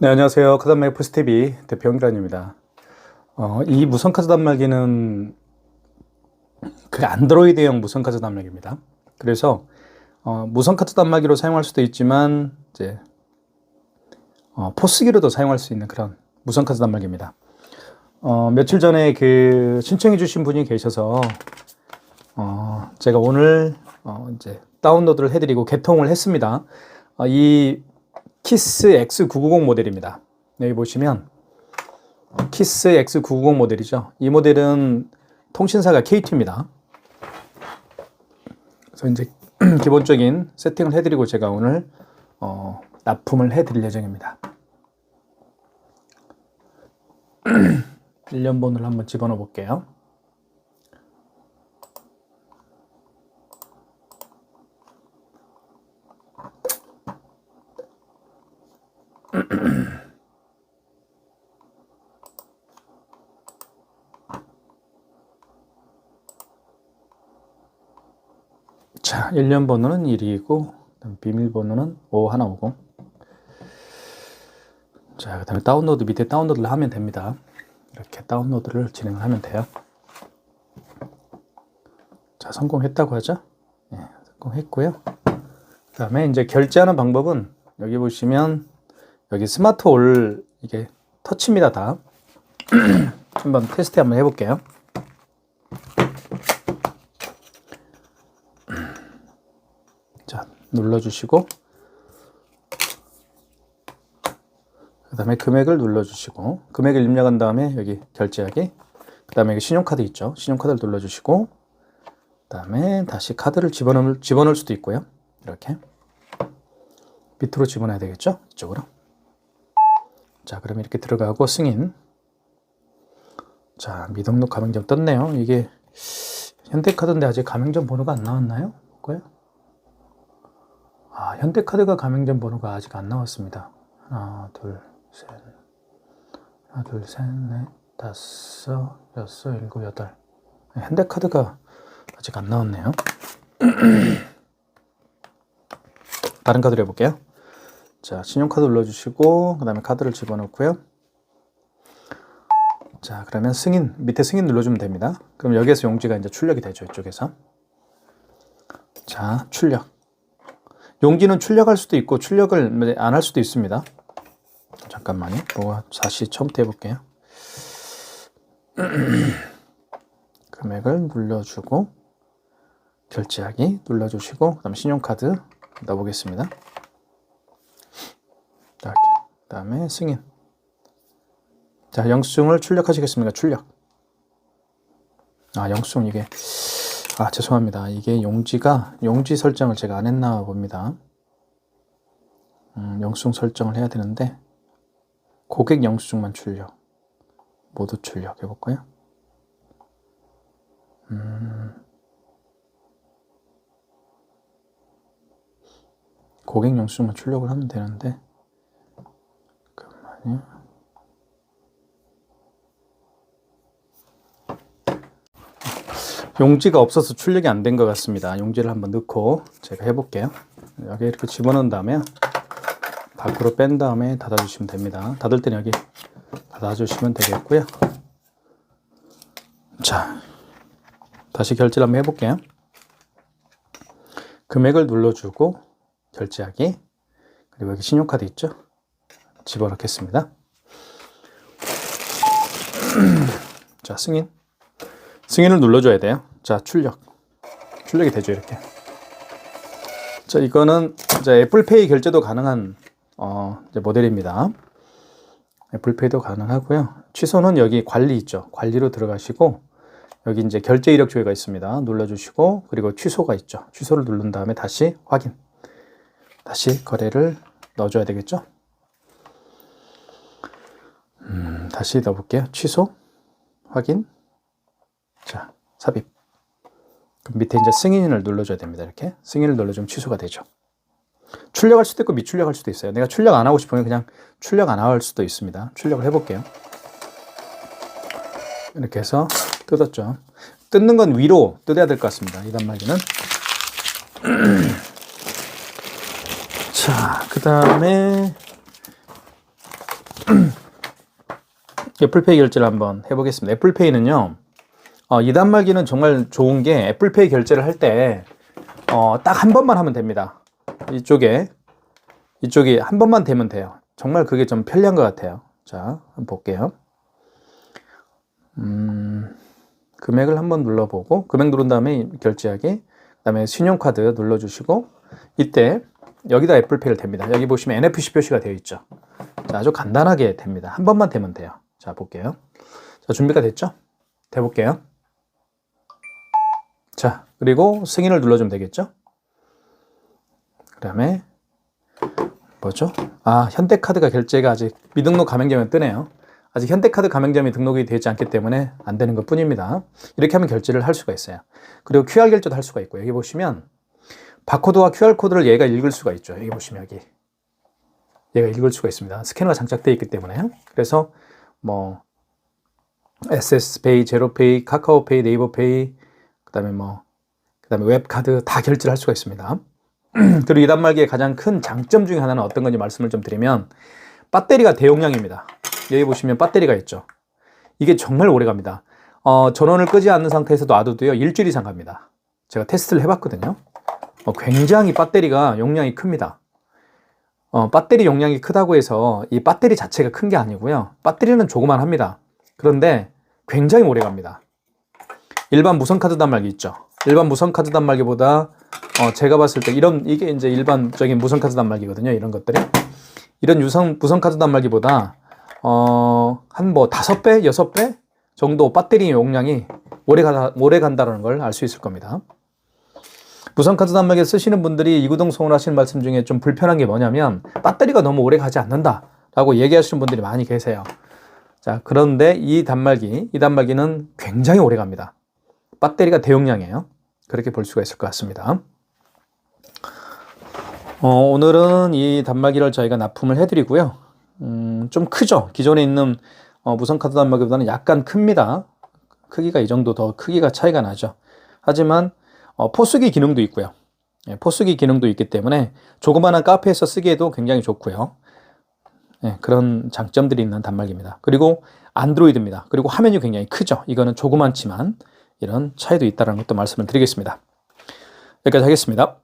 네, 안녕하세요. 카드단말기 포스티비 대표 홍기란입니다. 어, 이 무선 카드 단말기는 그 안드로이드형 무선 카드 단말기입니다. 그래서 어, 무선 카드 단말기로 사용할 수도 있지만 이제 어, 포스기로도 사용할 수 있는 그런 무선 카드 단말기입니다. 어, 며칠 전에 그 신청해주신 분이 계셔서 어, 제가 오늘 어, 이제 다운로드를 해드리고 개통을 했습니다. 어, 이 키스 X990 모델입니다. 여기 보시면 키스 X990 모델이죠. 이 모델은 통신사가 KT입니다. 그래서 이제 기본적인 세팅을 해드리고 제가 오늘 어, 납품을 해드릴 예정입니다. 1년 번호를 한번 집어넣어 볼게요. 자, 1년 번호는 1이고 비밀번호는 5150. 자, 그 다음에 다운로드 밑에 다운로드를 하면 됩니다. 이렇게 다운로드를 진행을 하면 돼요. 자, 성공했다고 하죠? 예, 성공했고요. 그 다음에 이제 결제하는 방법은 여기 보시면 여기 스마트 올 이게 터치입니다, 다. 한번 테스트 한번 해볼게요. 자, 눌러주시고, 그 다음에 금액을 눌러주시고, 금액을 입력한 다음에 여기 결제하기, 그 다음에 여기 신용카드 있죠. 신용카드를 눌러주시고, 그 다음에 다시 카드를 집어넣을, 집어넣을 수도 있고요. 이렇게. 밑으로 집어넣어야 되겠죠? 이쪽으로. 자, 그럼 이렇게 들어가고 승인. 자, 미등록 가맹점 떴네요. 이게 현대카드인데 아직 가맹점 번호가 안 나왔나요? 뭐고요? 아, 현대카드가 가맹점 번호가 아직 안 나왔습니다. 하나, 둘, 셋. 하나, 둘, 셋, 넷, 다섯, 여섯, 일곱, 여덟. 네, 현대카드가 아직 안 나왔네요. 다른 카드로 해볼게요. 자, 신용카드 눌러주시고, 그 다음에 카드를 집어넣고요. 자, 그러면 승인, 밑에 승인 눌러주면 됩니다. 그럼 여기에서 용지가 이제 출력이 되죠, 이쪽에서. 자, 출력. 용지는 출력할 수도 있고, 출력을 안 할 수도 있습니다. 잠깐만요. 뭐가 다시 처음부터 해볼게요. 금액을 눌러주고, 결제하기 눌러주시고, 그 다음에 신용카드 넣어보겠습니다. 자, 그 다음에 승인. 자, 영수증을 출력하시겠습니까? 출력. 아, 영수증 이게 아, 죄송합니다. 이게 용지가 용지 설정을 제가 안 했나 봅니다. 음, 영수증 설정을 해야 되는데 고객 영수증만 출력. 모두 출력 해볼까요? 음, 고객 영수증만 출력을 하면 되는데 용지가 없어서 출력이 안 된 것 같습니다. 용지를 한번 넣고 제가 해볼게요. 여기 이렇게 집어넣은 다음에 밖으로 뺀 다음에 닫아주시면 됩니다. 닫을 때는 여기 닫아주시면 되겠고요. 자, 다시 결제를 한번 해볼게요. 금액을 눌러주고 결제하기 그리고 여기 신용카드 있죠? 집어넣겠습니다. 자, 승인. 승인을 눌러줘야 돼요. 자, 출력. 출력이 되죠, 이렇게. 자, 이거는 이제 애플페이 결제도 가능한 어, 모델입니다. 애플페이도 가능하고요. 취소는 여기 관리 있죠. 관리로 들어가시고 여기 이제 결제 이력 조회가 있습니다. 눌러주시고 그리고 취소가 있죠. 취소를 누른 다음에 다시 확인. 다시 거래를 넣어줘야 되겠죠. 음, 다시 넣어볼게요. 취소, 확인. 자, 삽입. 그럼 밑에 이제 승인을 눌러줘야 됩니다. 이렇게 승인을 눌러주면 취소가 되죠. 출력할 수도 있고 미출력할 수도 있어요. 내가 출력 안 하고 싶으면 그냥 출력 안 할 수도 있습니다. 출력을 해볼게요. 이렇게 해서 뜯었죠. 뜯는 건 위로 뜯어야 될 것 같습니다. 이 단말기는. 자, 그 다음에 애플페이 결제를 한번 해보겠습니다. 애플페이는요, 어, 이 단말기는 정말 좋은 게 애플페이 결제를 할 때, 어, 딱 한 번만 하면 됩니다. 이쪽에, 이쪽이 한 번만 되면 돼요. 정말 그게 좀 편리한 것 같아요. 자, 한번 볼게요. 음, 금액을 한번 눌러보고, 금액 누른 다음에 결제하기, 그 다음에 신용카드 눌러주시고, 이때 여기다 애플페이를 댑니다. 여기 보시면 NFC 표시가 되어 있죠. 자, 아주 간단하게 됩니다. 한 번만 되면 돼요. 자, 볼게요. 자, 준비가 됐죠? 대볼게요. 자, 그리고 승인을 눌러주면 되겠죠? 그 다음에, 뭐죠? 아, 현대카드가 결제가 아직 미등록 가맹점에 뜨네요. 아직 현대카드 가맹점이 등록이 되지 않기 때문에 안 되는 것 뿐입니다. 이렇게 하면 결제를 할 수가 있어요. 그리고 QR 결제도 할 수가 있고, 여기 보시면, 바코드와 QR코드를 얘가 읽을 수가 있죠. 여기 보시면 여기. 얘가 읽을 수가 있습니다. 스캐너가 장착되어 있기 때문에. 그래서 뭐 SS페이, 제로페이, 카카오페이, 네이버페이, 그다음에 뭐 그다음에 웹카드 다 결제를 할 수가 있습니다. 그리고 이 단말기의 가장 큰 장점 중에 하나는 어떤 건지 말씀을 좀 드리면 배터리가 대용량입니다. 여기 보시면 배터리가 있죠. 이게 정말 오래 갑니다. 어, 전원을 끄지 않는 상태에서 놔둬도요 일주일 이상 갑니다. 제가 테스트를 해봤거든요. 어, 굉장히 배터리가 용량이 큽니다. 어, 배터리 용량이 크다고 해서 이 배터리 자체가 큰 게 아니고요. 배터리는 조그만 합니다. 그런데 굉장히 오래 갑니다. 일반 무선 카드 단말기 있죠. 일반 무선 카드 단말기보다 어, 제가 봤을 때 이런 이게 이제 일반적인 무선 카드 단말기거든요. 이런 것들이 이런 유선 무선 카드 단말기보다 어, 한 뭐 다섯 배, 여섯 배 정도 배터리 용량이 오래 가 오래 간다는 걸 알 수 있을 겁니다. 무선 카드 단말기 쓰시는 분들이 이구동성을 하시는 말씀 중에 좀 불편한 게 뭐냐면 배터리가 너무 오래 가지 않는다 라고 얘기하시는 분들이 많이 계세요. 자, 그런데 이 단말기, 이 단말기는 굉장히 오래 갑니다. 배터리가 대용량이에요. 그렇게 볼 수가 있을 것 같습니다. 어, 오늘은 이 단말기를 저희가 납품을 해드리고요. 음, 좀 크죠? 기존에 있는 어, 무선 카드 단말기보다는 약간 큽니다. 크기가 이 정도 더 크기가 차이가 나죠. 하지만 어, 포수기 기능도 있고요. 예, 포수기 기능도 있기 때문에 조그마한 카페에서 쓰기에도 굉장히 좋고요. 예, 그런 장점들이 있는 단말기입니다. 그리고 안드로이드입니다. 그리고 화면이 굉장히 크죠. 이거는 조그만지만 이런 차이도 있다는 것도 말씀을 드리겠습니다. 여기까지 하겠습니다.